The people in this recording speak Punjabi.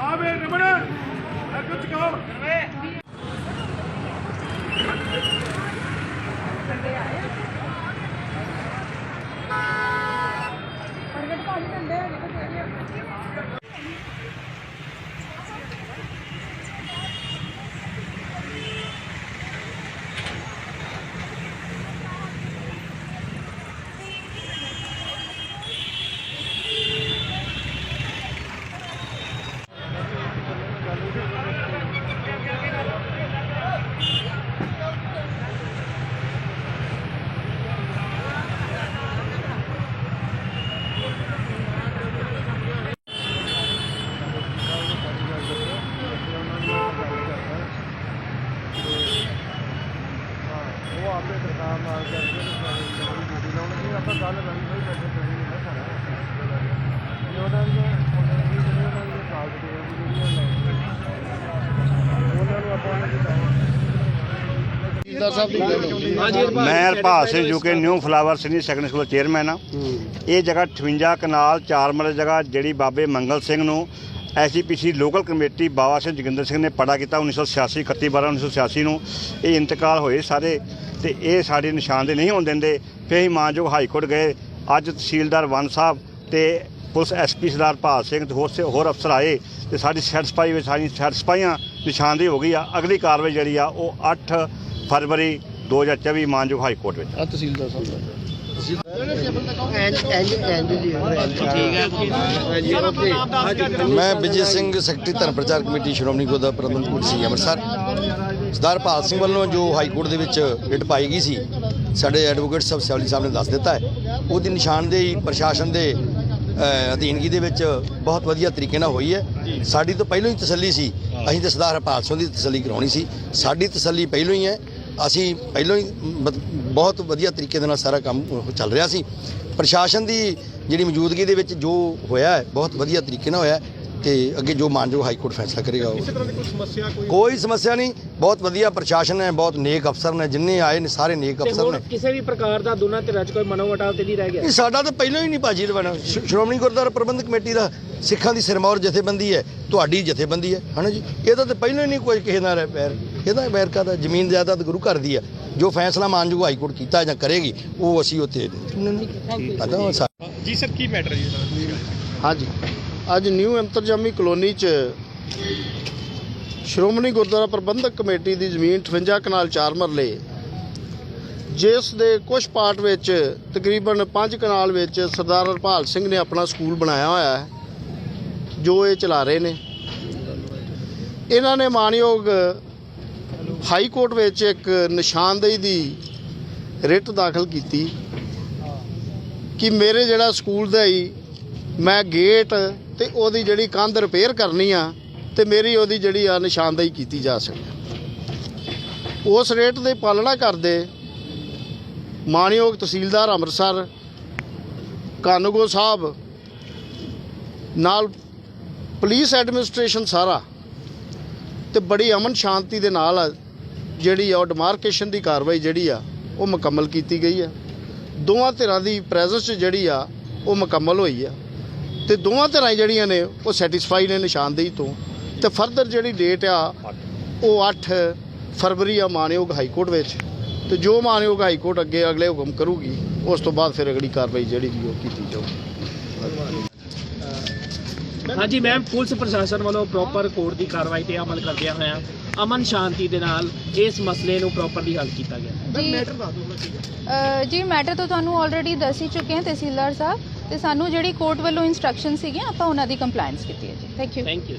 ਆਵੇ ਰਮਣ ਅੱਗੇ ਚਕਾਓ ਉਹ ਆਪੇ ਸਰਕਾਰ ਨਾਲ ਕਰਕੇ ਡਿਊਟੀ ਲਾਉਣਗੇ ਆਪਾਂ ਗੱਲ ਕਰੀ ਹੋਈ ਬੈਠੇ ਕਰੀ ਨਹੀਂ ਨਾ ਸਾਰਾ ਉਹਨਾਂ ਦੀ ਉਹਨਾਂ ਦੀ ਜਿਹੜੀ ਉਹਨਾਂ ਦੀ ਕਾਲ ਦੀ ਜਿਹੜੀ ਉਹਨਾਂ ਨੂੰ ਆਪਾਂ ਦੀ ਮੈਂ Harpal Singh UK new flower senior secondary school chairman ਆ। ਇਹ ਜਗ੍ਹਾ 58 ਕਨਾਲ ਚਾਰ ਮਰਲੇ ਜਗ੍ਹਾ ਜਿਹੜੀ ਬਾਬੇ ਮੰਗਲ ਸਿੰਘ ਨੂੰ SGPC local committee Baba Singh Joginder Singh ਨੇ ਪੜਾ ਕੀਤਾ 1986 31 12 1986 ਨੂੰ। ਇਹ ਇੰਤਕਾਲ ਹੋਏ ਸਾਰੇ ਤੇ ਇਹ ਸਾਡੇ ਨਿਸ਼ਾਨ ਦੇ ਨਹੀਂ ਹੋਣ ਦਿੰਦੇ। ਫਿਰ ਅਸੀਂ ਮਾਨਯੋਗ ਹਾਈ ਕੋਰਟ ਗਏ। ਅੱਜ ਤਹਿਸੀਲਦਾਰ ਵਨ ਸਾਹਿਬ ਤੇ ਪੁਲਿਸ ਐਸਪੀ ਸਰਦਾਰ ਭਾਲ ਸਿੰਘ ਤੇ ਹੋਰ ਸੇ- ਹੋਰ ਅਫਸਰ ਆਏ ਤੇ ਸਾਡੀ ਸੈਟੀਸਫਾਈ ਵਿੱਚ ਸਾਡੀ ਸੈਟੀਸਫਾਈਆਂ ਨਿਸ਼ਾਨਦੇਹੀ ਹੋ ਗਈ ਆ। ਅਗਲੀ ਕਾਰਵਾਈ ਜਿਹੜੀ ਆ ਉਹ 8 ਫਰਵਰੀ 2024 ਮਾਨਯੋਗ ਹਾਈ ਕੋਰਟ ਵਿੱਚ। ਆ ਤਹਿਸੀਲਦਾਰ ਸਾਹਿਬ ਮੈਂ ਵਿਜੇ ਸਿੰਘ, ਸੈਕਟਰੀ ਧਰਮ ਪ੍ਰਚਾਰ ਕਮੇਟੀ ਸ਼੍ਰੋਮਣੀ ਗੁਰਦੁਆਰਾ ਪ੍ਰਬੰਧਕ ਕਮੇਟੀ ਸੀ ਅੰਮ੍ਰਿਤਸਰ। ਸਰਦਾਰ ਭਾਲ ਸਿੰਘ ਵੱਲੋਂ ਜੋ ਹਾਈ ਕੋਰਟ ਦੇ ਵਿੱਚ ਰਿਟ ਪਾਈ ਗਈ ਸੀ, ਸਾਡੇ ਐਡਵੋਕੇਟ ਸਾਹਿਬ ਸਿਵਲੀ ਸਾਹਿਬ ਨੇ ਦੱਸ ਦਿੱਤਾ ਹੈ। ਉਹਦੀ ਨਿਸ਼ਾਨਦੇਹੀ ਪ੍ਰਸ਼ਾਸਨ ਦੇ ਅਧੀਨਗੀ ਦੇ ਵਿੱਚ ਬਹੁਤ ਵਧੀਆ ਤਰੀਕੇ ਨਾਲ ਹੋਈ ਹੈ। ਸਾਡੀ ਤਾਂ ਪਹਿਲਾਂ ਹੀ ਤਸੱਲੀ ਸੀ। ਅਸੀਂ ਤਾਂ ਸਰਦਾਰ ਹਰਪਾਲ ਸਿੰਘ ਦੀ ਤਸੱਲੀ ਕਰਾਉਣੀ ਸੀ। ਸਾਡੀ ਤਸੱਲੀ ਪਹਿਲਾਂ ਹੀ ਹੈ। ਅਸੀਂ ਪਹਿਲਾਂ ਹੀ ਬਹੁਤ ਵਧੀਆ ਤਰੀਕੇ ਦੇ ਨਾਲ ਸਾਰਾ ਕੰਮ ਚੱਲ ਰਿਹਾ ਸੀ। ਪ੍ਰਸ਼ਾਸਨ ਦੀ ਜਿਹੜੀ ਮੌਜੂਦਗੀ ਦੇ ਵਿੱਚ ਜੋ ਹੋਇਆ ਹੈ ਬਹੁਤ ਵਧੀਆ ਤਰੀਕੇ ਨਾਲ ਹੋਇਆ ਹੈ ਤੇ ਅੱਗੇ ਜੋ ਮਾਨਯੋਗ ਹਾਈ ਕੋਰਟ ਫੈਸਲਾ ਕਰੇਗਾ ਉਹ। ਤਰ੍ਹਾਂ ਦੀ ਕੋਈ ਸਮੱਸਿਆ ਕੋਈ ਕੋਈ ਸਮੱਸਿਆ ਨਹੀਂ ਬਹੁਤ ਵਧੀਆ ਪ੍ਰਸ਼ਾਸਨ ਹੈ ਬਹੁਤ ਨੇਕ ਅਫਸਰ ਨੇ ਜਿੰਨੇ ਆਏ ਨੇ ਸਾਰੇ ਨੇਕ ਅਫਸਰ ਨੇ। ਕਿਸੇ ਵੀ ਪ੍ਰਕਾਰ ਦਾ ਦੋਨਾਂ ਧਿਰਾਂ 'ਚ ਕੋਈ ਮਨੋਵਟਾਵ ਤੇ ਨਹੀਂ ਰਹਿ ਗਿਆ? ਇਹ ਸਾਡਾ ਤਾਂ ਪਹਿਲਾਂ ਹੀ ਨਹੀਂ ਭਾਜੀ ਰਵਾਨਾ ਸ਼- ਸ਼੍ਰੋਮਣੀ ਗੁਰਦੁਆਰਾ ਪ੍ਰਬੰਧਕ ਕਮੇਟੀ ਦਾ ਸਿੱਖਾਂ ਦੀ ਸਿਰਮੌਰ ਜਥੇਬੰਦੀ ਹੈ ਤੁਹਾਡੀ ਜਥੇਬੰਦੀ ਹੈ ਹਨਾ ਜੀ? ਇਹਦਾ ਤਾਂ ਪਹਿਲਾਂ ਹੀ ਨਹੀਂ ਕੋਈ ਕਿਸੇ ਨਾਲ ਬੈਰ ਇਹਦਾ ਬੈਰਕਾ ਦਾ ਜ਼ਮੀਨ ਜਾਇਦਾਦ ਗੁਰੂ ਘਰ ਦੀ ਹੈ। ਜੋ ਫੈਸਲਾ ਮਾਨਯੋਗ ਹਾਈ ਕੋਰਟ ਕੀਤਾ ਜਾਂ ਕਰੇਗੀ ਉਹ ਅਸੀਂ ਉੱਥੇ ਪਤਾ ਜੀ ਸਰ ਕੀ ਮੈਟਰ ਜੀ ਹਾਂਜੀ। ਅੱਜ ਨਿਊ ਅੰਤਰਜਾਮੀ ਕਲੋਨੀ 'ਚ ਸ਼੍ਰੋਮਣੀ ਗੁਰਦੁਆਰਾ ਪ੍ਰਬੰਧਕ ਕਮੇਟੀ ਦੀ ਜ਼ਮੀਨ 58 ਕਨਾਲ 4 ਮਰਲੇ। ਜਿਸ ਦੇ ਕੁਝ ਪਾਰਟ ਵਿੱਚ ਤਕਰੀਬਨ 5 ਕਨਾਲ ਵਿੱਚ ਸਰਦਾਰ ਹਰਪਾਲ ਸਿੰਘ ਨੇ ਆਪਣਾ ਸਕੂਲ ਬਣਾਇਆ ਹੋਇਆ ਹੈ ਜੋ ਇਹ ਚਲਾ ਰਹੇ ਨੇ। ਇਹਨਾਂ ਨੇ ਮਾਨਯੋਗ ਹਾਈ ਕੋਰਟ ਵਿੱਚ ਇੱਕ ਨਿਸ਼ਾਨਦੇਹੀ ਦੀ ਰਿਟ ਦਾਖਲ ਕੀਤੀ ਕਿ ਮੇਰੇ ਜਿਹੜਾ ਸਕੂਲ ਦਾ ਹੀ ਮੈਂ ਗੇਟ ਤੇ ਉਹਦੀ ਜਿਹੜੀ ਕੰਧ ਰਿਪੇਅਰ ਕਰਨੀ ਆ ਤੇ ਮੇਰੀ ਉਹਦੀ ਜਿਹੜੀ ਆ ਨਿਸ਼ਾਨਦੇਹੀ ਕੀਤੀ ਜਾ ਸਕੇ। ਉਸ ਰੇਟ ਦੇ ਪਾਲਣਾ ਕਰਦੇ ਮਾਨਯੋਗ ਤਹਿਸੀਲਦਾਰ ਅੰਮ੍ਰਿਤਸਰ, ਕਾਨੂੰਗੋ ਸਾਹਿਬ, ਨਾਲ ਪੁਲਿਸ ਐਡਮਿਨਿਸਟ੍ਰੇਸ਼ਨ ਸਾਰਾ ਤੇ ਬੜੀ ਅਮਨ ਸ਼ਾਂਤੀ ਦੇ ਨਾਲ ਜਿਹੜੀ ਆ, ਉਹ ਡਿਮਾਰਕੇਸ਼ਨ ਦੀ ਕਾਰਵਾਈ ਜਿਹੜੀ ਆ, ਉਹ ਮੁਕੰਮਲ ਕੀਤੀ ਗਈ ਆ। ਦੋਵਾਂ ਧਿਰਾਂ ਦੀ ਪ੍ਰੈਜ਼ੈਂਸ ਜਿਹੜੀ ਆ, ਉਹ ਮੁਕੰਮਲ ਹੋਈ ਆ। ਤੇ ਦੋਵਾਂ ਧਿਰਾਂ ਜਿਹੜੀਆਂ ਨੇ, ਉਹ ਸੈਟੀਸਫਾਈ ਨੇ ਨਿਸ਼ਾਨਦੇਹੀ ਤੋਂ। ਤੇ ਫਰਦਰ ਜਿਹੜੀ ਡੇਟ ਆ, ਉਹ 8 ਫਰਵਰੀ ਆ ਮਾਨਯੋਗ ਹਾਈ ਕੋਰਟ ਵਿੱਚ। ਤੇ ਜੋ ਮਾਨਯੋਗ ਹਾਈ ਕੋਰਟ ਅੱਗੇ ਅਗਲੇ ਹੁਕਮ ਕਰੂਗੀ, ਉਸ ਤੋਂ ਬਾਅਦ ਫਿਰ ਅਗਲੀ ਕਾਰਵਾਈ ਜਿਹੜੀ ਵੀ ਉਹ ਕੀਤੀ ਜਾਊਗੀ। ਹਾਂਜੀ ਮੈਮ ਪੁਲਿਸ ਪ੍ਰਸ਼ਾਸਨ ਵੱਲੋਂ ਪ੍ਰੋਪਰ ਕੋਰਟ ਦੀ ਕਾਰਵਾਈ ਤੇ ਅਮਲ ਕਰਦਿਆਂ ਹੋਇਆਂ ਅਮਨ ਸ਼ਾਂਤੀ ਦੇ ਨਾਲ ਇਸ ਮਸਲੇ ਨੂੰ ਪ੍ਰੋਪਰਲੀ ਹੱਲ ਕੀਤਾ ਗਿਆ। ਜੀ ਅ, ਜੀ ਮੈਟਰ ਤਾਂ ਤੁਹਾਨੂੰ ਆਲਰੇਡੀ ਦੱਸ ਹੀ ਚੁੱਕੇ ਹਾਂ ਤਹਿਸੀਲਦਾਰ ਸਾਹਿਬ। ਤੇ ਸਾਨੂੰ ਜਿਹੜੀ ਕੋਰਟ ਵੱਲੋਂ ਇਨਸਟਰਕਸ਼ਨ ਸੀਗੀਆਂ ਆਪਾਂ ਉਹਨਾਂ ਦੀ ਕੰਪਲਾਈਂਸ ਕੀਤੀ ਹੈ ਜੀ। Thank you thank you